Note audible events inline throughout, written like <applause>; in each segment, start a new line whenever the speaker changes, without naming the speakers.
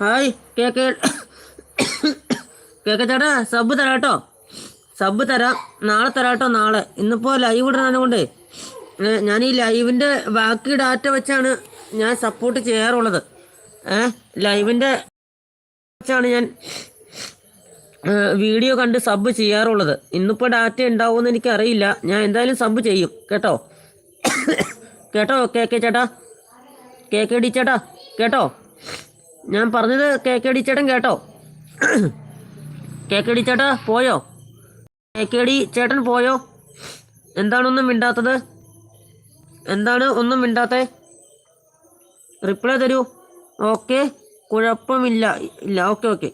Hi cake cake ചേട്ടാ sub തരാം കേട്ടോ സബ് തരാം. നാളെ തരാം കേട്ടോ നാളെ ഇന്നിപ്പോൾ ലൈവ് ഇടുന്നതുകൊണ്ട് ഞാൻ ഈ ലൈവിന്റെ ബാക്കി ഡാറ്റ വെച്ചാണ് ഞാൻ സപ്പോർട്ട് ചെയ്യാറുള്ളത്. ഏ ലൈവിന്റെ വെച്ചാണ് ഞാൻ വീഡിയോ കണ്ട് സബ് ചെയ്യാറുള്ളത്. ഇന്നിപ്പോൾ ഡാറ്റ ഉണ്ടാവുമെന്ന് എനിക്കറിയില്ല. ഞാൻ എന്തായാലും സബ് ചെയ്യും. കേട്ടോ? കേട്ടോ കെ കെ ചേട്ടാ? കെ കെ ഡി ചേട്ടാ? കേട്ടോ? ഞാൻ പറഞ്ഞത് കെ കെ ഡി ചേട്ടൻ കേട്ടോ. കെ കെ ഡി ചേട്ടാ പോയോ? കെ കെ ഡി ചേട്ടൻ പോയോ? എന്താണൊന്നും മിണ്ടാത്തത്? എന്താണ് ഒന്നും മിണ്ടാത്തേ? റിപ്ലൈ തരൂ. ഓക്കെ കുഴപ്പമില്ല. ഇല്ല ഓക്കെ ഓക്കെ.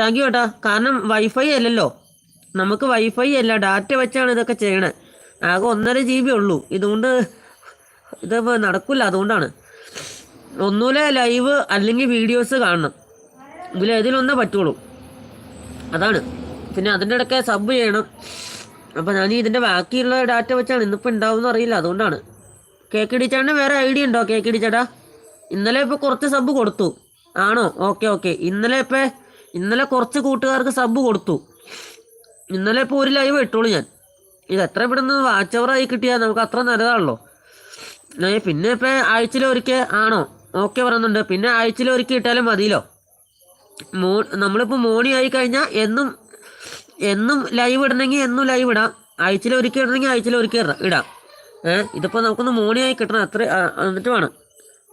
താങ്ക് യു ഏട്ടാ കാരണം വൈഫൈ അല്ലല്ലോ. നമുക്ക് വൈഫൈ അല്ല ഡാറ്റ വെച്ചാണ് ഇതൊക്കെ ചെയ്യണേ. ആകെ ഒന്നര ജി ബി ഉള്ളൂ. ഇതുകൊണ്ട് ഇതിപ്പോൾ നടക്കില്ല അതുകൊണ്ടാണ്. ഒന്നുമില്ല ലൈവ് അല്ലെങ്കിൽ വീഡിയോസ് കാണണം. ഇതിൽ ഏതിലൊന്നേ പറ്റുള്ളൂ. അതാണ്. പിന്നെ അതിന്റെ ഇടയ്ക്ക് സബ് ചെയ്യണം. അപ്പോൾ ഞാൻ ഇതിന്റെ ബാക്കിയുള്ള ഡാറ്റ വെച്ചാണ് ഇന്നിപ്പോൾ ഉണ്ടാവുമെന്ന് അറിയില്ല. അതുകൊണ്ടാണ്. കേക്ക് ഇടിച്ചാണ്ട് വേറെ ഐഡിയ ഉണ്ടോ? കേക്ക് ഇടിച്ചേട്ടാ ഇന്നലെ ഇപ്പോൾ കുറച്ച് സബ് കൊടുത്തു. ആണോ? Okay okay. ഇന്നലെ ഇപ്പോൾ ഇന്നലെ കുറച്ച് കൂട്ടുകാർക്ക് സബ് കൊടുത്തു. ഇന്നലെ ഇപ്പോൾ ഒരു ലൈവ് ഇട്ടോളൂ ഞാൻ. ഇത് എത്ര ഇവിടുന്ന് വാച്ച് അവറായി കിട്ടിയാൽ നമുക്ക് അത്ര നല്ലതാണല്ലോ. പിന്നെ ഇപ്പം ആഴ്ചയിൽ ഒരിക്കൽ ആണോ? ഓക്കെ പറയുന്നുണ്ട്. പിന്നെ ആഴ്ചയിൽ ഒരുക്കി ഇട്ടാലും മതിയല്ലോ. മോ നമ്മളിപ്പോൾ മോർണിംഗ് ആയി കഴിഞ്ഞാൽ എന്നും എന്നും ലൈവ് ഇടണമെങ്കിൽ എന്നും ലൈവ് ഇടാം. ആഴ്ചയിൽ ഒരുക്കി ഇടണമെങ്കിൽ ആഴ്ചയിൽ ഒരുക്കി ഇട- ഏഹ് ഇതിപ്പോൾ നമുക്കൊന്ന് മോർണിംഗ് ആയി കിട്ടണം. അത്ര എന്നിട്ട് വേണം.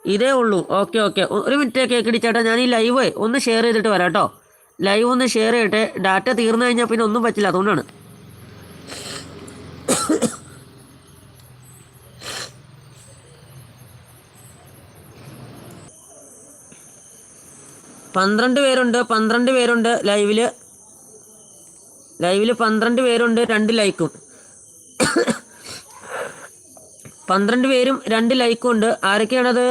ഇതേ ഉള്ളൂ. Okay okay. ഒരു മിനിറ്റ് കേക്ക് ഇടിച്ചേട്ടാ ഞാൻ ഈ ലൈവ് ഒന്ന് ഷെയർ ചെയ്തിട്ട് വരാം കേട്ടോ. ലൈവ് ഒന്ന് ഷെയർ ചെയ്യട്ടെ ഡാറ്റ തീർന്നു കഴിഞ്ഞാൽ പിന്നെ ഒന്നും പറ്റില്ല. അതുകൊണ്ടാണ്. പന്ത്രണ്ട് പേരുണ്ട് പന്ത്രണ്ട് പേരുണ്ട് ലൈവിൽ. ലൈവിൽ പന്ത്രണ്ട് പേരുണ്ട് രണ്ട് ലൈക്കും. പന്ത്രണ്ട് പേരും രണ്ട് ലൈക്കും ഉണ്ട്. ആരൊക്കെയാണത്?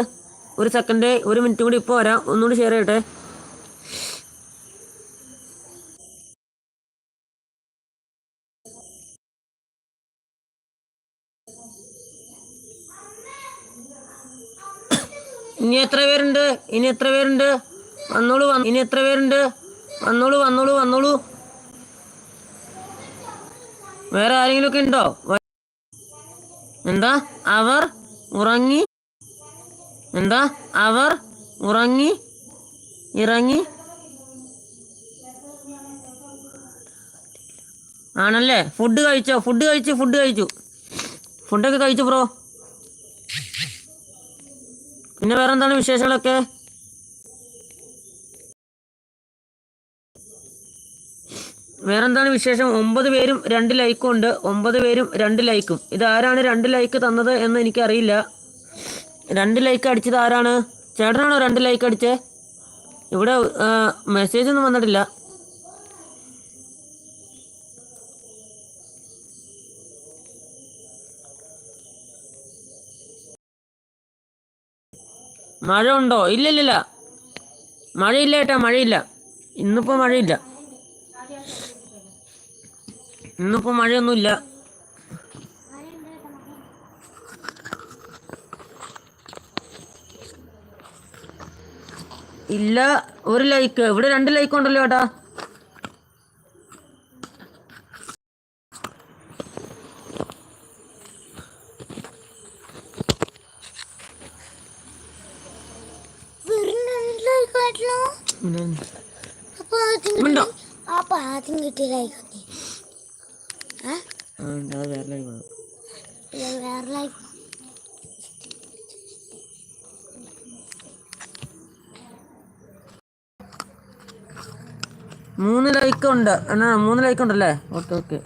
ഒരു സെക്കൻഡ് ഒരു മിനിറ്റ് കൂടി ഇപ്പോൾ വരാം. ഒന്നുകൂടി ഷെയർ ചെയ്യട്ടെ? ഇനി എത്ര പേരുണ്ട്? ഇനി എത്ര പേരുണ്ട്? വന്നോളൂ വന്നു ഇനി എത്ര പേരുണ്ട്? വന്നോളൂ വന്നോളൂ വന്നോളൂ. വേറെ ആരെങ്കിലും ഒക്കെ ഉണ്ടോ? എന്താ? അവർ ഉറങ്ങി. എന്താ? അവർ ഉറങ്ങി. ഇറങ്ങി. ആണല്ലേ? ഫുഡ് കഴിച്ചോ? ഫുഡ് കഴിച്ചു ഫുഡ് കഴിച്ചു. ഫുഡൊക്കെ കഴിച്ചു ബ്രോ. പിന്നെ വേറെന്താണ് വിശേഷങ്ങളൊക്കെ? വേറെന്താണ് വിശേഷം? ഒമ്പത് പേരും രണ്ട് ലൈക്കും ഉണ്ട്. ഒമ്പത് പേരും രണ്ട് ലൈക്കും. ഇത് ആരാണ് രണ്ട് ലൈക്ക് തന്നത് എന്ന് എനിക്കറിയില്ല. രണ്ട് ലൈക്ക് അടിച്ചത് ആരാണ്? ചേട്ടനാണോ രണ്ട് ലൈക്ക് അടിച്ചേ? ഇവിടെ മെസ്സേജ് ഒന്നും വന്നിട്ടില്ല. മഴ ഉണ്ടോ ഇല്ലില്ലില്ല. ഇല്ല ഇല്ല മഴയില്ല ഏട്ടാ മഴയില്ല. ഇന്നിപ്പോ മഴയില്ല. ഇന്നിപ്പോ മഴയൊന്നുമില്ല. ഇല്ല ഒരു ലൈക്ക് ഇവിടെ രണ്ട് ലൈക്ക് ഉണ്ടല്ലോ ഏട്ടാ.
ആ ആദ്യം കിട്ടിയ ലൈക്ക്
അത് വേറെ ആണ്.
വേറെ ലൈക്ക്
മൂന്ന് ലൈക്ക് ഉണ്ട്. എന്നാ മൂന്ന് ലൈക്ക് ഉണ്ടല്ലേ? Okay okay.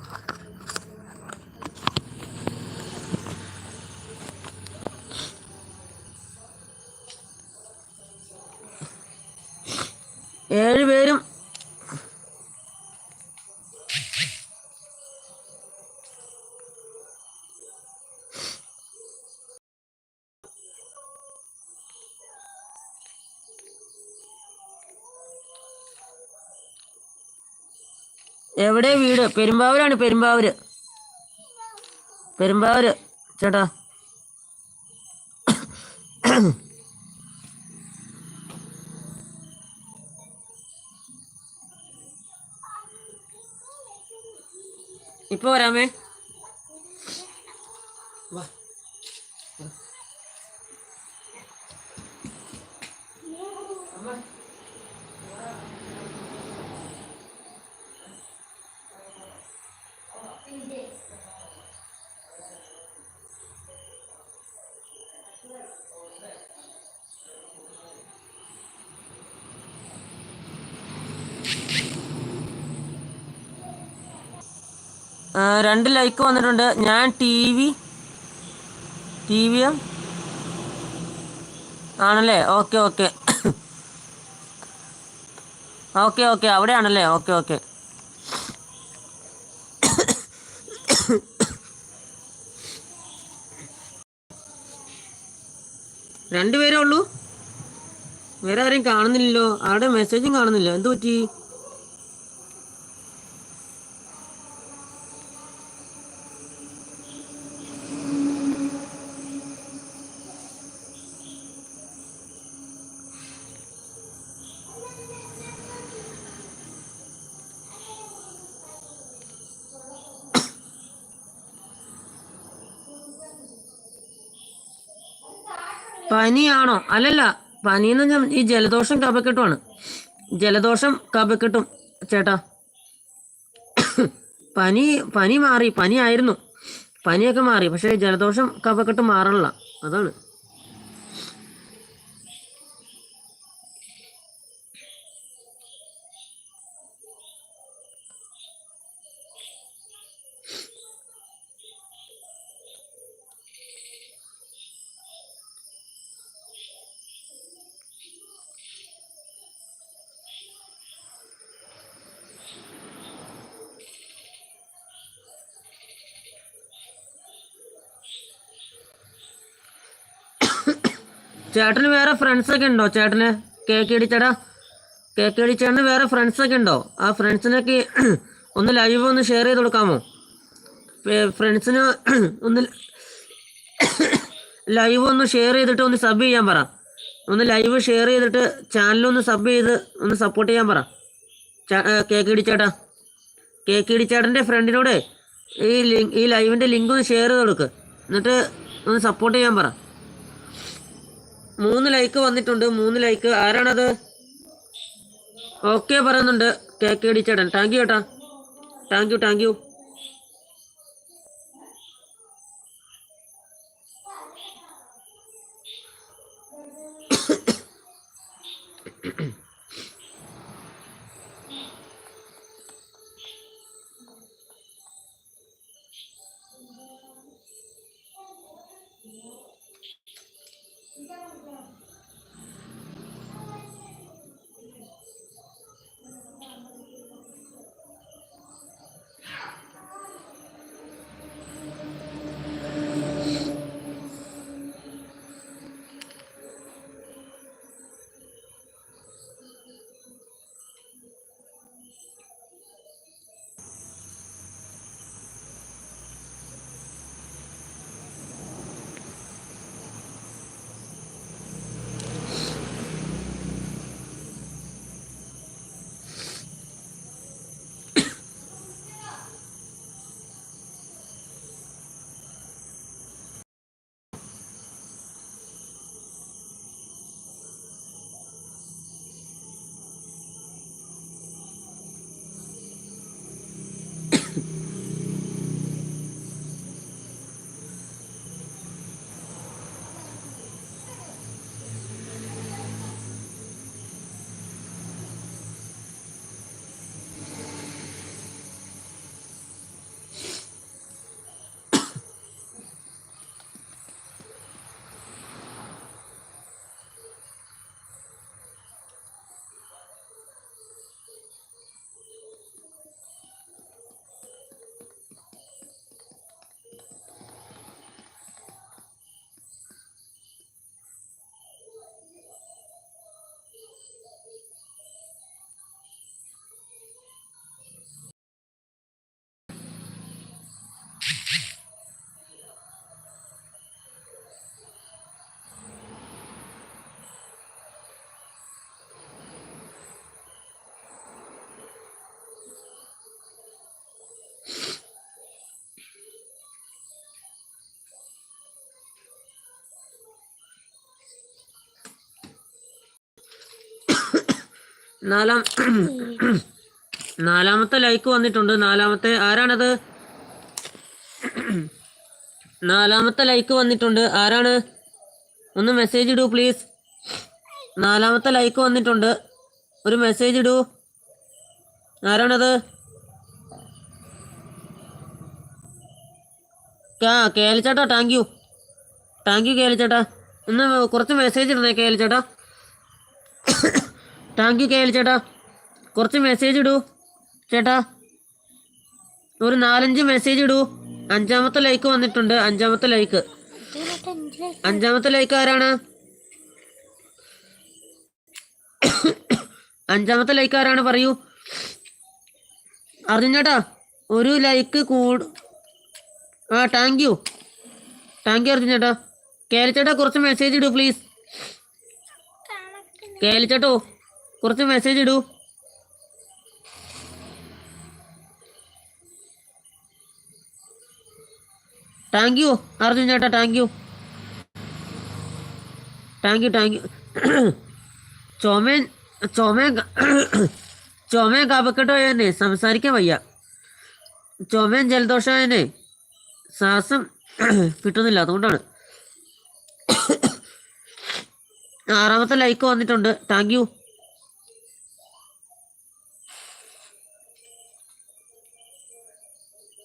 എവിടെ വീട്? പെരുമ്പാവൂരാണ് പെരുമ്പാവൂര്. പെരുമ്പാവൂര്. ചേട്ടാ. ഇപ്പൊ വരാമേ. രണ്ട് ലൈക്ക് വന്നിട്ടുണ്ട്. ഞാൻ ടി വി ടി വി ആണല്ലേ? ഓക്കെ ഓക്കെ ഓക്കെ ഓക്കെ അവിടെയാണല്ലേ? ഓക്കെ ഓക്കെ രണ്ടുപേരേ ഉള്ളൂ. വേറെ ആരെയും കാണുന്നില്ലല്ലോ. ആരുടെ മെസ്സേജും കാണുന്നില്ല. എന്ത് പറ്റി പനിയാണോ? അല്ലല്ല പനി എന്ന് പറഞ്ഞാൽ ഈ ജലദോഷം കപക്കെട്ടുമാണ് ജലദോഷം കപക്കെട്ടും ചേട്ടാ. പനി പനി മാറി പനിയായിരുന്നു. പനിയൊക്കെ മാറി പക്ഷേ ജലദോഷം കപക്കെട്ട് മാറണില്ല അതാണ്. ചേട്ടന് വേറെ ഫ്രണ്ട്സ് ഒക്കെ ഉണ്ടോ? ചേട്ടന് കേക്ക് ഇടിച്ചടാ. കേക്ക് ഇടിച്ചേട്ടന് വേറെ ഫ്രണ്ട്സ് ഒക്കെ ഉണ്ടോ? ആ ഫ്രണ്ട്സിനൊക്കെ <clears throat> ഒന്ന് ലൈവ് ഒന്ന് ഷെയർ ചെയ്ത് കൊടുക്കാമോ? ഫ്രണ്ട്സിന് <clears throat> ഒന്ന് <coughs> ലൈവ് ഒന്ന് ഷെയർ ചെയ്തിട്ട് ഒന്ന് സബ് ചെയ്യാൻ പറ. ഒന്ന് ലൈവ് ഷെയർ ചെയ്തിട്ട് ചാനലൊന്ന് സബ് ചെയ്ത് ഒന്ന് സപ്പോർട്ട് ചെയ്യാൻ പറ. കേക്ക് ഇടിച്ചേട്ടാ. കേക്ക് ഇടിച്ചേട്ടന്റെ ഫ്രണ്ടിനോട് ഈ ലിങ്ക് ഈ ലൈവിന്റെ ലിങ്ക് ഒന്ന് ഷെയർ ചെയ്ത് കൊടുക്ക്. എന്നിട്ട് ഒന്ന് സപ്പോർട്ട് ചെയ്യാൻ പറ. മൂന്ന് ലൈക്ക് വന്നിട്ടുണ്ട്. മൂന്ന് ലൈക്ക് ആരാണത്? ഓക്കെ പറയുന്നുണ്ട്. കെ കെ ഡി ചേട്ടൻ. താങ്ക് യു ഏട്ടാ thank you thank you Mm-hmm. നാലാം <clears throat> നാലാമത്തെ ലൈക്ക് വന്നിട്ടുണ്ട്. നാലാമത്തെ ആരാണത്? നാലാമത്തെ ലൈക്ക് വന്നിട്ടുണ്ട്. ആരാണ്? ഒന്ന് മെസ്സേജ് ഇടൂ പ്ലീസ് നാലാമത്തെ ലൈക്ക് വന്നിട്ടുണ്ട്. ഒരു മെസ്സേജ് ഇടൂ. ആരാണത്? ആ കേലിച്ചേട്ടാ താങ്ക് യു താങ്ക് യു കേലിച്ചേട്ടാ ഒന്ന് കുറച്ച് മെസ്സേജ് ഇടണേ കേലിച്ചേട്ടാ താങ്ക് യു കെ എൽ ചേട്ടാ. കുറച്ച് മെസ്സേജ് ഇടൂ ചേട്ടാ. ഒരു നാലഞ്ച് മെസ്സേജ് ഇടൂ. അഞ്ചാമത്തെ ലൈക്ക് വന്നിട്ടുണ്ട് അഞ്ചാമത്തെ ലൈക്ക് അഞ്ചാമത്തെ ലൈക്ക് ആരാണ്? അഞ്ചാമത്തെ ലൈക്ക് ആരാണ് പറയൂ? അർജുൻ ചേട്ടാ ഒരു ലൈക്ക് കൂടു ആ thank you thank you Arjun ചേട്ടാ. കേലിച്ചേട്ടാ കുറച്ച് മെസ്സേജ് ഇടൂ പ്ലീസ് കേലിച്ചേട്ടോ കുറച്ച് മെസ്സേജ് ഇടൂ. താങ്ക് യു അർജുൻ ചേട്ടാ thank you thank you thank you ചുമൻ ചുമ <coughs> ചുമ കപക്കെട്ടോ തന്നെ സംസാരിക്കാൻ വയ്യ. ചുമയും ജലദോഷം തന്നെ ശ്വാസം <coughs> കിട്ടുന്നില്ല അതുകൊണ്ടാണ്. <coughs> ആറാമത്തെ ലൈക്ക് വന്നിട്ടുണ്ട്. Thank you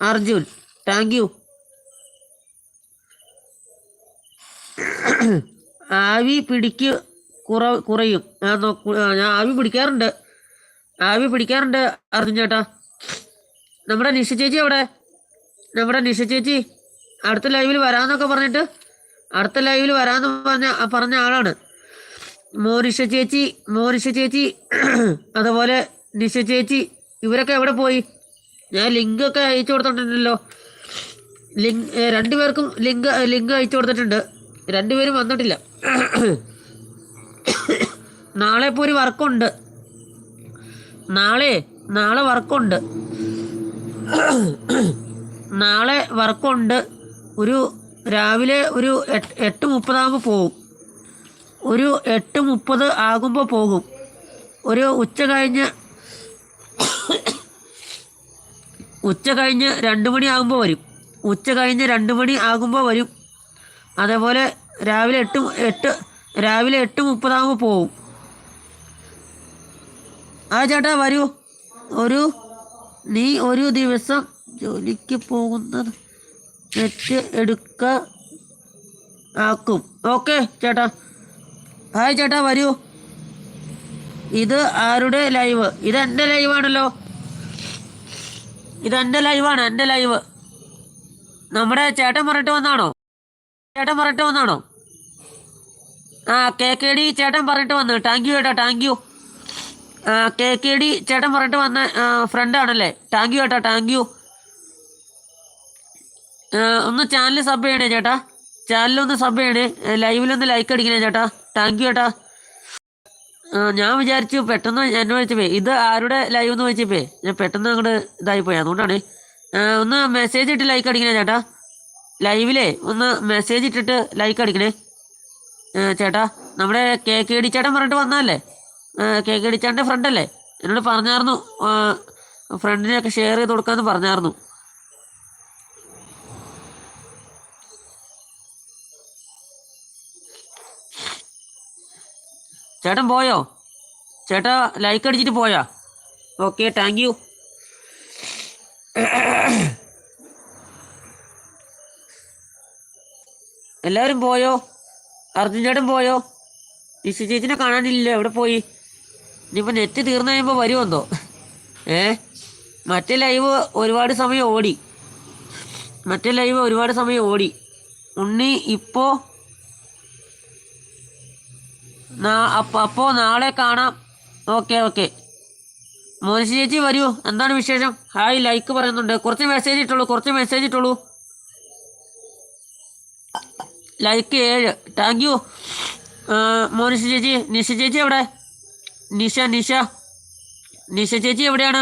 Arjun thank you ആവി പിടിക്ക് കുറ കുറയും. ഞാൻ നോക്കൂ ഞാൻ ആവി പിടിക്കാറുണ്ട്. ആവി പിടിക്കാറുണ്ട് അർജുൻ ചേട്ടാ. നമ്മുടെ നിഷ ചേച്ചി അവിടെ നമ്മുടെ നിഷ ചേച്ചി അടുത്ത ലൈവിൽ വരാന്നൊക്കെ പറഞ്ഞിട്ട് അടുത്ത ലൈവിൽ വരാന്ന് പറഞ്ഞ പറഞ്ഞ ആളാണ്. മോനിഷ ചേച്ചി മോനിഷ ചേച്ചി അതുപോലെ നിഷ ചേച്ചി ഇവരൊക്കെ എവിടെ പോയി? ഞാൻ ലിങ്ക് ഒക്കെ അയച്ചു കൊടുത്തിട്ടുണ്ടല്ലോ. ലിങ്ക് രണ്ടുപേർക്കും ലിങ്ക് ലിങ്ക് അയച്ചു കൊടുത്തിട്ടുണ്ട്. രണ്ടുപേരും വന്നിട്ടില്ല. നാളെ ഇപ്പോൾ ഒരു വർക്കുണ്ട്. നാളെ നാളെ വർക്കുണ്ട്. നാളെ വർക്കുണ്ട്. ഒരു രാവിലെ ഒരു എട്ട് മുപ്പതാകുമ്പോൾ പോകും. ഒരു എട്ട് മുപ്പത് ആകുമ്പോൾ പോകും. ഒരു ഉച്ച കഴിഞ്ഞ് ഉച്ച കഴിഞ്ഞ് രണ്ട് മണി ആകുമ്പോൾ വരും. ഉച്ച കഴിഞ്ഞ് രണ്ട് മണി ആകുമ്പോൾ വരും. അതേപോലെ രാവിലെ എട്ട് എട്ട് രാവിലെ എട്ട് മുപ്പതാകുമ്പോൾ പോവും. ആ ചേട്ടാ വരൂ. ഒരു നീ ഒരു ദിവസം ജോലിക്ക് പോകുന്നത് നെറ്റ് എടുക്ക ആക്കും. ഓക്കെ ചേട്ടാ. ഹായ് ചേട്ടാ വരൂ. ഇത് ആരുടെ ലൈവ്? ഇത് എന്റെ ലൈവാണല്ലോ. ഇത് എന്റെ ലൈവാണ് എന്റെ ലൈവ് നമ്മുടെ ചേട്ടൻ പറഞ്ഞിട്ട് വന്നാണോ ചേട്ടൻ പറഞ്ഞിട്ട് വന്നാണോ ആ കെ കെ ഡി ചേട്ടൻ പറഞ്ഞിട്ട് വന്നു താങ്ക് യു ചേട്ടാ താങ്ക് യു ആ കെ കെ ഡി ചേട്ടൻ പറഞ്ഞിട്ട് വന്ന ഫ്രണ്ട് ആണല്ലേ? താങ്ക് യു ചേട്ടാ താങ്ക് യു ഒന്ന് ചാനൽ സബ് ചെയ്യണേ ചേട്ടാ. ചാനലൊന്ന് സബ് ചെയ്യണേ. ലൈവിലൊന്ന് ലൈക്ക് അടിക്കണേ ചേട്ടാ. താങ്ക് യു ചേട്ടാ ഞാൻ വിചാരിച്ചു പെട്ടെന്ന് എന്നെ വിളിച്ചപ്പേ ഇത് ആരുടെ ലൈവ് എന്ന് വിളിച്ചപ്പേ ഞാൻ പെട്ടെന്ന് അങ്ങോട്ട് ഇതായി പോയി. അതുകൊണ്ടാണ്. ഒന്ന് മെസ്സേജ് ഇട്ട് ലൈക്ക് അടിക്കണേ ചേട്ടാ. ലൈവിലേ ഒന്ന് മെസ്സേജ് ഇട്ടിട്ട് ലൈക്ക് അടിക്കണേ. ചേട്ടാ നമ്മുടെ കെ കെ ഡി ചേട്ടൻ പറഞ്ഞിട്ട് വന്നതല്ലേ? കെ കെ ഡി ചേട്ടന്റെ ഫ്രണ്ട് അല്ലേ? എന്നോട് പറഞ്ഞായിരുന്നു. ഫ്രണ്ടിനെയൊക്കെ ഷെയർ ചെയ്ത് കൊടുക്കാമെന്ന് പറഞ്ഞായിരുന്നു. ചേട്ടൻ പോയോ? ചേട്ടാ ലൈക്ക് അടിച്ചിട്ട് പോയാ? ഓക്കെ താങ്ക് യു എല്ലാവരും പോയോ? അർജുൻ ചേട്ടൻ പോയോ? ഈ ചേച്ചിനെ കാണാനില്ല എവിടെ പോയി? ഇനിയിപ്പോൾ നെറ്റ് തീർന്നു കഴിയുമ്പോൾ വരുമെന്നോ ഏ? മറ്റേ ലൈവ് ഒരുപാട് സമയം ഓടി. മറ്റേ ലൈവ് ഒരുപാട് സമയം ഓടി. ഉണ്ണി ഇപ്പോൾ അപ്പോൾ നാളെ കാണാം. Okay okay. മോനിഷ ചേച്ചി വരൂ. എന്താണ് വിശേഷം? ഹായ് ലൈക്ക് പറയുന്നുണ്ട്. കുറച്ച് മെസ്സേജ് ഇട്ടുള്ളൂ കുറച്ച് മെസ്സേജ് ഇട്ടുള്ളൂ ലൈക്ക് ഏഴ്. താങ്ക് യു മോനിഷ ചേച്ചി നിഷ ചേച്ചി എവിടെ? നിഷ നിഷ. നിഷ ചേച്ചി എവിടെയാണ്?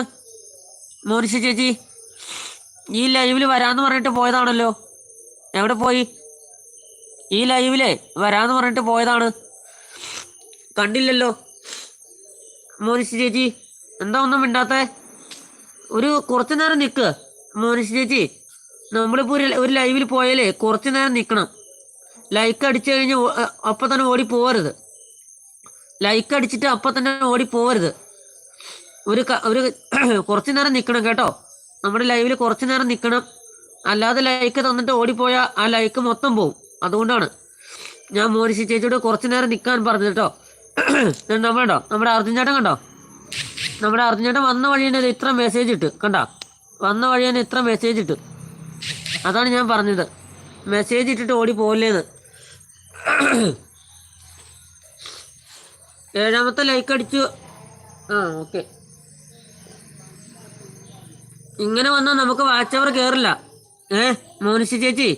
മോനിഷ ചേച്ചി ഈ ലൈവിൽ വരാമെന്ന് പറഞ്ഞിട്ട് പോയതാണല്ലോ. എവിടെ പോയി? ഈ ലൈവിലെ വരാമെന്ന് പറഞ്ഞിട്ട് പോയതാണ്. കണ്ടില്ലല്ലോ. മോനിഷ് ചേച്ചി എന്താ ഒന്നും മിണ്ടാത്ത? ഒരു കുറച്ചു നേരം നിൽക്ക് മോനിഷ് ചേച്ചി. നമ്മളിപ്പോൾ ഒരു ഒരു ലൈവിൽ പോയാലേ കുറച്ചു നേരം നിൽക്കണം ലൈക്ക് അടിച്ചു കഴിഞ്ഞ് അപ്പൊ തന്നെ ഓടി പോകരുത് ലൈക്ക് അടിച്ചിട്ട് അപ്പം തന്നെ ഓടി പോകരുത് ഒരു ഒരു <clears throat> കുറച്ചു നേരം നിൽക്കണം കേട്ടോ. നമ്മുടെ ലൈവിൽ കുറച്ചു നേരം നിൽക്കണം അല്ലാതെ ലൈക്ക് തന്നിട്ട് ഓടിപ്പോയാൽ ആ ലൈക്ക് മൊത്തം പോവും. അതുകൊണ്ടാണ് ഞാൻ മോനിഷി ചേച്ചിയോട് കുറച്ചു നേരം നിൽക്കാൻ പറഞ്ഞു കേട്ടോ. നമ്മളുണ്ടോ നമ്മുടെ അർജുൻ ചേട്ടൻ കണ്ടോ? നമ്മുടെ അർജുൻ ചേട്ടൻ വന്ന വഴി തന്നെ ഇത്ര മെസ്സേജ് ഇട്ട്. കണ്ടോ? വന്ന വഴി തന്നെ ഇത്ര മെസ്സേജ് ഇട്ട്. അതാണ് ഞാൻ പറഞ്ഞത്. മെസ്സേജ് ഇട്ടിട്ട് ഓടി പോകില്ലേന്ന് ഏഴാമത്തെ ലൈക്ക് അടിച്ചു. ആ ഓക്കെ ഇങ്ങനെ വന്നാൽ നമുക്ക് വാച്ച് അവർ കയറില്ല ഏ മോനിഷി ചേച്ചി?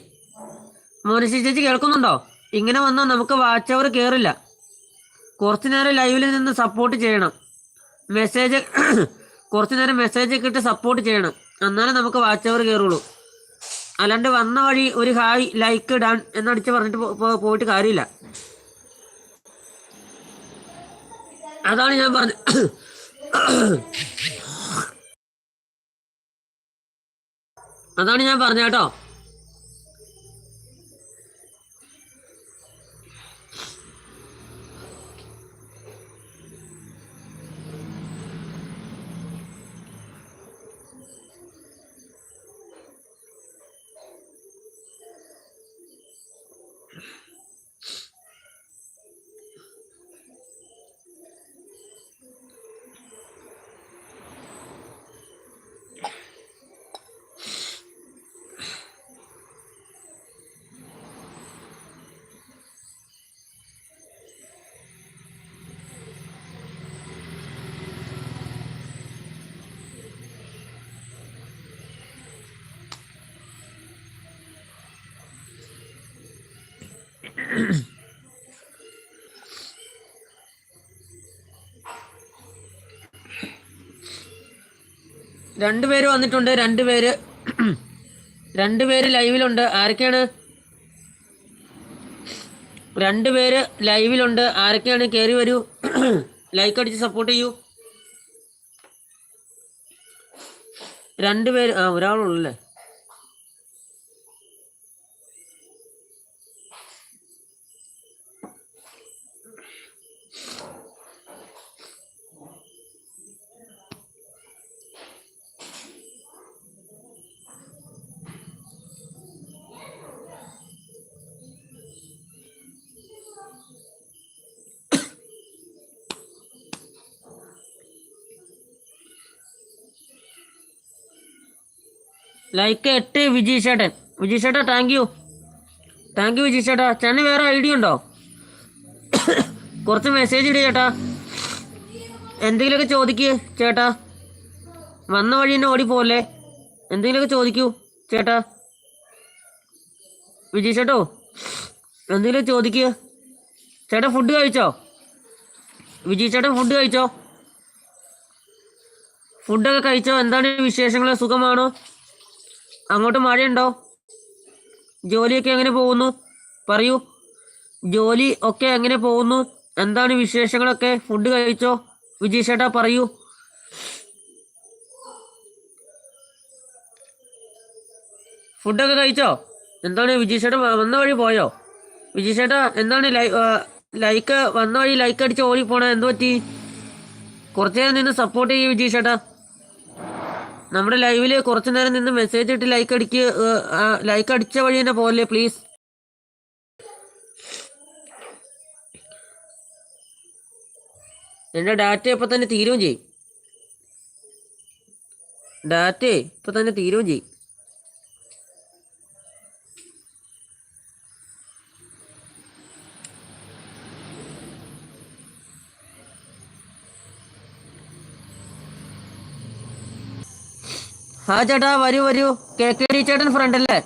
മോനിഷി ചേച്ചി കേൾക്കുന്നുണ്ടോ? ഇങ്ങനെ വന്നാൽ നമുക്ക് വാച്ച് അവർ കയറില്ല കുറച്ചു നേരം ലൈവിൽ നിന്ന് സപ്പോർട്ട് ചെയ്യണം. മെസ്സേജ് കുറച്ചു നേരം മെസ്സേജ് ഒക്കെ ഇട്ട് സപ്പോർട്ട് ചെയ്യണം. എന്നാലേ നമുക്ക് വാച്ച് അവർ കയറുള്ളൂ അല്ലാണ്ട് വന്ന വഴി ഒരു ഹായ് ലൈക്ക് ഡൺ എന്നടിച്ച് പറഞ്ഞിട്ട് പോയിട്ട് കാര്യമില്ല. അതാണ് ഞാൻ പറഞ്ഞത് <coughs> അതാണ് ഞാൻ പറഞ്ഞ കേട്ടോ. രണ്ടുപേര് വന്നിട്ടുണ്ട് രണ്ടുപേര് രണ്ടുപേര് ലൈവിലുണ്ട്. ആരൊക്കെയാണ്? രണ്ടുപേര് ലൈവിലുണ്ട്. ആരൊക്കെയാണ്? കയറി വരൂ. ലൈക്ക് അടിച്ച് സപ്പോർട്ട് ചെയ്യൂ. രണ്ടുപേര് ആ ഒരാളുള്ളല്ലേ ലൈക്ക് എട്ട് വിജയ് ചേട്ടൻ. വിജയ് ചേട്ടാ thank you thank you Vijay ചേട്ടാ. ചേട്ടന് വേറെ ഐഡിയ ഉണ്ടോ? കുറച്ച് മെസ്സേജ് ഇടുക ചേട്ടാ. എന്തെങ്കിലുമൊക്കെ ചോദിക്ക് ചേട്ടാ. വന്ന വഴി തന്നെ ഓടിപ്പോല്ലേ എന്തെങ്കിലുമൊക്കെ ചോദിക്കൂ ചേട്ടാ. വിജയ് ചേട്ടോ എന്തെങ്കിലും ചോദിക്കുക ചേട്ടാ ഫുഡ് കഴിച്ചോ? വിജയ് ചേട്ടൻ ഫുഡ് കഴിച്ചോ? ഫുഡൊക്കെ കഴിച്ചോ? എന്താണ് വിശേഷങ്ങൾ? സുഖമാണോ? അങ്ങോട്ട് മഴയുണ്ടോ? ജോലിയൊക്കെ എങ്ങനെ പോകുന്നു? പറയൂ. ജോലി ഒക്കെ എങ്ങനെ പോകുന്നു? എന്താണ് വിശേഷങ്ങളൊക്കെ? ഫുഡ് കഴിച്ചോ? വിജയ് പറയൂ. ഫുഡൊക്കെ കഴിച്ചോ? എന്താണ് വിജയ് വന്ന വഴി പോയോ? വിജയ് എന്താണ് ലൈക്ക് വന്ന വഴി ലൈക്ക് അടിച്ച് ഓടി പോണേ എന്ത് പറ്റി കുറച്ചു നേരം നിന്ന് സപ്പോർട്ട് ചെയ്യൂ വിജയ് നമ്മുടെ ലൈവിൽ കുറച്ചു നേരം നിന്ന് മെസ്സേജ് ഇട്ട് ലൈക്ക് അടിക്ക് ലൈക്ക് അടിച്ച വഴി തന്നെ പോലെ പ്ലീസ് എന്റെ ഡാറ്റ ഇപ്പൊ തന്നെ തീരുകയും ചെയ്യും. ഡാറ്റ ഇപ്പൊ തന്നെ തീരുകയും ചെയ്യും. ആ ചേട്ടാ വരൂ വരൂ. കെ കെ ഡി ചേട്ടൻ ഫ്രണ്ട് അല്ലേ?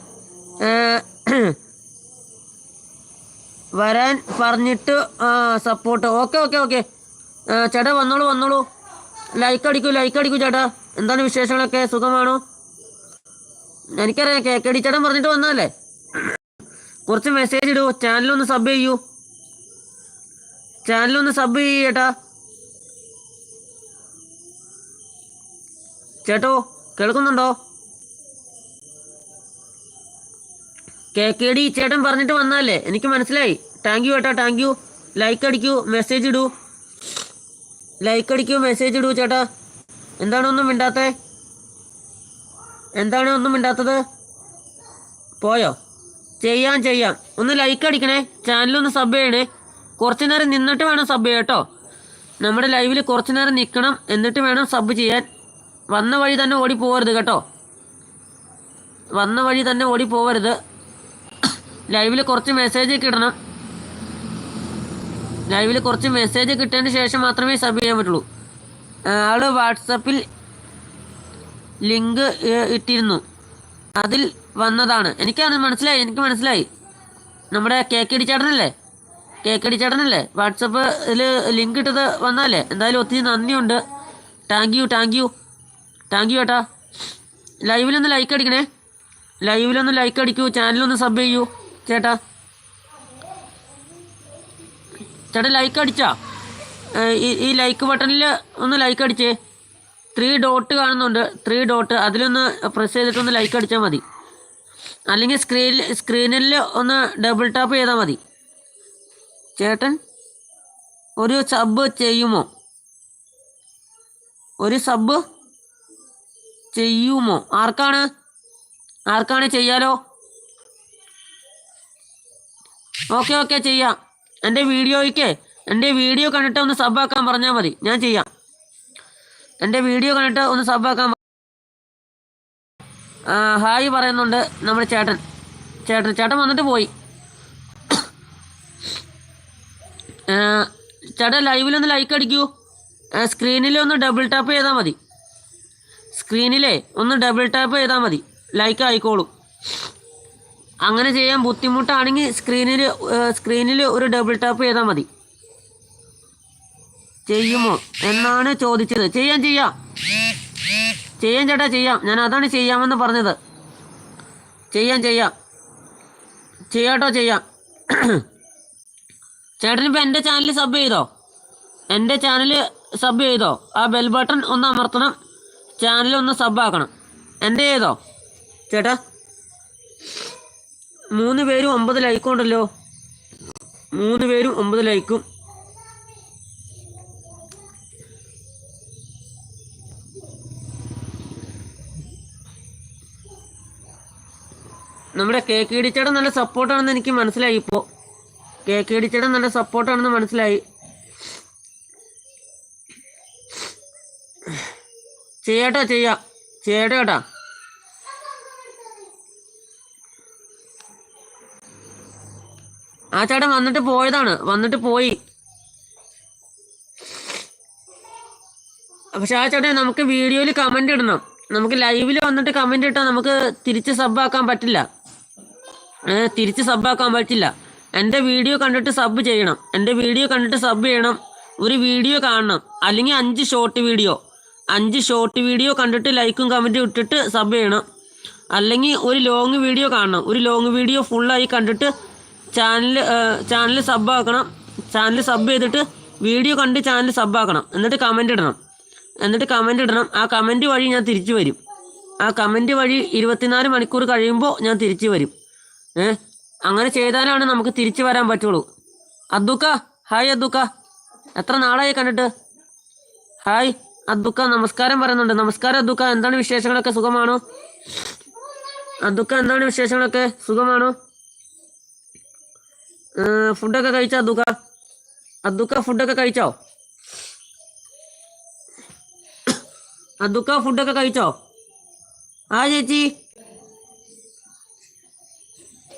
വരാൻ പറഞ്ഞിട്ട് സപ്പോർട്ട് ഓക്കെ ഓക്കെ ഓക്കെ. ചേട്ടാ വന്നോളൂ വന്നോളൂ. ലൈക്ക് അടിക്കൂ ലൈക്ക് അടിക്കൂ ചേട്ടാ. എന്താണ് വിശേഷങ്ങളൊക്കെ? സുഖമാണോ? എനിക്കറിയാം കെ കെ ഡി ചേട്ടൻ പറഞ്ഞിട്ട് വന്നതല്ലേ? കുറച്ച് മെസ്സേജ് ഇടൂ. ചാനലൊന്ന് സബ് ചെയ്യൂ. ചാനലൊന്ന് സബ് ചെയ്യൂ ചേട്ടാ. ചേട്ടോ കേൾക്കുന്നുണ്ടോ? കെ കെ ഡി ചേട്ടൻ പറഞ്ഞിട്ട് വന്നതല്ലേ? എനിക്ക് മനസ്സിലായി. താങ്ക് യു ചേട്ടാ താങ്ക് യു ലൈക്ക് അടിക്കൂ മെസ്സേജ് ഇടൂ. ലൈക്ക് അടിക്കൂ മെസ്സേജ് ഇടൂ ചേട്ടാ. എന്താണ് ഒന്നും മിണ്ടാത്തേ? എന്താണ് ഒന്നും മിണ്ടാത്തത്? പോയോ? ചെയ്യാം ചെയ്യാം. ഒന്ന് ലൈക്ക് അടിക്കണേ. ചാനലൊന്ന് സബ് ചെയ്യണേ. കുറച്ച് നേരം നിന്നിട്ട് വേണം സബ് ചെയ്യാം കേട്ടോ. നമ്മുടെ ലൈവിൽ കുറച്ച് നേരം നിൽക്കണം എന്നിട്ട് വേണം സബ് ചെയ്യാൻ. വന്ന വഴി തന്നെ ഓടി പോകരുത് കേട്ടോ. വന്ന വഴി തന്നെ ഓടി പോകരുത് ലൈവിൽ കുറച്ച് മെസ്സേജ് കിട്ടണം ലൈവിൽ കുറച്ച് മെസ്സേജ് കിട്ടിയതിന് ശേഷം മാത്രമേ സബ് ചെയ്യാൻ പറ്റുള്ളൂ. ആൾ വാട്സപ്പിൽ ലിങ്ക് ഇട്ടിരുന്നു. അതിൽ വന്നതാണ്. എനിക്കത് മനസ്സിലായി എനിക്ക് മനസ്സിലായി. നമ്മുടെ കേക്ക് അടിച്ചേട്ടനല്ലേ കേക്ക് അടിച്ചേട്ടനല്ലേ വാട്സപ്പിൽ ലിങ്ക് ഇട്ടത് വന്നാലേ. എന്തായാലും ഒത്തിരി നന്ദിയുണ്ട്. Thank you thank you thank you ചേട്ടാ ലൈവിലൊന്ന് ലൈക്ക് അടിക്കണേ. ലൈവിലൊന്ന് ലൈക്ക് അടിക്കൂ. ചാനലൊന്ന് സബ് ചെയ്യൂ. ചേട്ടാ. ചേട്ടാ ലൈക്ക് അടിച്ചാ? ഈ- ലൈക്ക് ബട്ടണിൽ ഒന്ന് ലൈക്ക് അടിച്ചേ. ത്രീ ഡോട്ട് കാണുന്നുണ്ട്. ത്രീ ഡോട്ട് അതിലൊന്ന് പ്രസ് ചെയ്തിട്ടൊന്ന് ലൈക്ക് അടിച്ചാൽ മതി. അല്ലെങ്കിൽ സ്ക്രീനിൽ സ്ക്രീനിൽ ഒന്ന് ഡബിൾ ടാപ്പ് ചെയ്താൽ മതി. ചേട്ടൻ ഒരു സബ് ചെയ്യുമോ? ഒരു സബ് ചെയ്യുമോ? ആർക്കാണ്? ആർക്കാണ് ചെയ്യാലോ? ഓക്കെ ഓക്കെ ചെയ്യാം. എന്റെ വീഡിയോയ്ക്ക് എന്റെ വീഡിയോ കണ്ടിട്ട് ഒന്ന് സബാക്കാൻ പറഞ്ഞാൽ മതി. ഞാൻ ചെയ്യാം. എന്റെ വീഡിയോ കണ്ടിട്ട് ഒന്ന് സബാക്കാൻ ഹായ് പറയുന്നുണ്ട് നമ്മുടെ ചേട്ടൻ. ചേട്ടൻ ചേട്ടൻ വന്നിട്ട് പോയി. ചേട്ടൻ ലൈവിലൊന്ന് ലൈക്ക് അടിക്കൂ. സ്ക്രീനിൽ ഒന്ന് ഡബിൾ ടാപ്പ് ചെയ്താൽ മതി. സ്ക്രീനിലെ ഒന്ന് ഡബിൾ ടാപ്പ് ചെയ്താൽ മതി. ലൈക്ക് ആയിക്കോളും. അങ്ങനെ ചെയ്യാൻ ബുദ്ധിമുട്ടാണെങ്കിൽ സ്ക്രീനിൽ സ്ക്രീനിൽ ഒരു ഡബിൾ ടാപ്പ് ചെയ്താൽ മതി. ചെയ്യുമോ? എന്നാണ് ചോദിച്ചത്. ചെയ്യാം ചെയ്യാം. ചെയ്യാം ചേട്ടാ ചെയ്യാം. ഞാൻ അതാണ് ചെയ്യാമെന്ന് പറഞ്ഞത്. ചെയ്യാം ചെയ്യാം. ചെയ്യാട്ടോ ചെയ്യാം. ചേട്ടനിപ്പോൾ എന്റെ ചാനൽ സബ് ചെയ്തോ? എന്റെ ചാനൽ സബ് ചെയ്തോ? ആ ബെൽ ബട്ടൺ ഒന്ന് അമർത്തണം. ചാനൽ ഒന്ന് സബാക്കണം എന്റെ ചെയ്തോ ചേട്ടാ മൂന്ന് പേരും ഒമ്പത് ലൈക്കും ഉണ്ടല്ലോ. മൂന്ന് പേരും ഒമ്പത് ലൈക്കും നമ്മുടെ കെ കേക്ക് ചേട്ടൻ നല്ല സപ്പോർട്ടാണെന്ന് എനിക്ക് മനസ്സിലായി ഇപ്പോൾ കേക്ക് ചേട്ടൻ നല്ല സപ്പോർട്ടാണെന്ന് മനസ്സിലായി. ചെയ്യാട്ടോ ചെയ്യാം. ചെയ്യട്ടോ കേട്ടാ ആ ചേട്ടൻ വന്നിട്ട് പോയതാണ്. വന്നിട്ട് പോയി. പക്ഷെ ആ ചേട്ടൻ നമുക്ക് വീഡിയോയിൽ കമന്റ് ഇടണം. നമുക്ക് ലൈവിൽ വന്നിട്ട് കമന്റ് ഇട്ടാൽ നമുക്ക് തിരിച്ച് സബ്ബാക്കാൻ പറ്റില്ല. തിരിച്ച് സബ്ബാക്കാൻ പറ്റില്ല. എന്റെ വീഡിയോ കണ്ടിട്ട് സബ് ചെയ്യണം. എന്റെ വീഡിയോ കണ്ടിട്ട് സബ് ചെയ്യണം. ഒരു വീഡിയോ കാണണം. അല്ലെങ്കിൽ അഞ്ച് ഷോർട്ട് വീഡിയോ അഞ്ച് ഷോർട്ട് വീഡിയോ കണ്ടിട്ട് ലൈക്കും കമന്റും ഇട്ടിട്ട് സബ് ചെയ്യണം. അല്ലെങ്കിൽ ഒരു ലോങ് വീഡിയോ കാണണം. ഒരു ലോങ് വീഡിയോ ഫുള്ളായി കണ്ടിട്ട് ചാനൽ ചാനൽ സബ് ആക്കണം. ചാനൽ സബ് ചെയ്തിട്ട് വീഡിയോ കണ്ട് ചാനൽ സബ് ആക്കണം. എന്നിട്ട് കമന്റ് ഇടണം. എന്നിട്ട് കമന്റ് ഇടണം. ആ കമന്റ് വഴി ഞാൻ തിരിച്ചു വരും. ആ കമന്റ് വഴി ഇരുപത്തിനാല് മണിക്കൂർ കഴിയുമ്പോൾ ഞാൻ തിരിച്ചു വരും. ഏ അങ്ങനെ ചെയ്താലാണ് നമുക്ക് തിരിച്ചു വരാൻ പറ്റുള്ളൂ. അദ്ദുക്ക ഹായ് അദ്ദുക്ക. എത്ര നാളായി കണ്ടിട്ട്? ഹായ് അദ്ദുക്ക നമസ്കാരം പറയുന്നുണ്ട്. നമസ്കാരം അദ്ദുക്ക എന്താണ് വിശേഷങ്ങളൊക്കെ? സുഖമാണോ? അദ്ദുക്ക എന്താണ് വിശേഷങ്ങളൊക്കെ? സുഖമാണോ? ഫുഡൊക്കെ കഴിച്ചോ അദ്ദുക്ക അദ്ദുക്ക ഫുഡൊക്കെ കഴിച്ചോ? അദ്ദുക്ക ഫുഡൊക്കെ കഴിച്ചോ? ആ ചേച്ചി.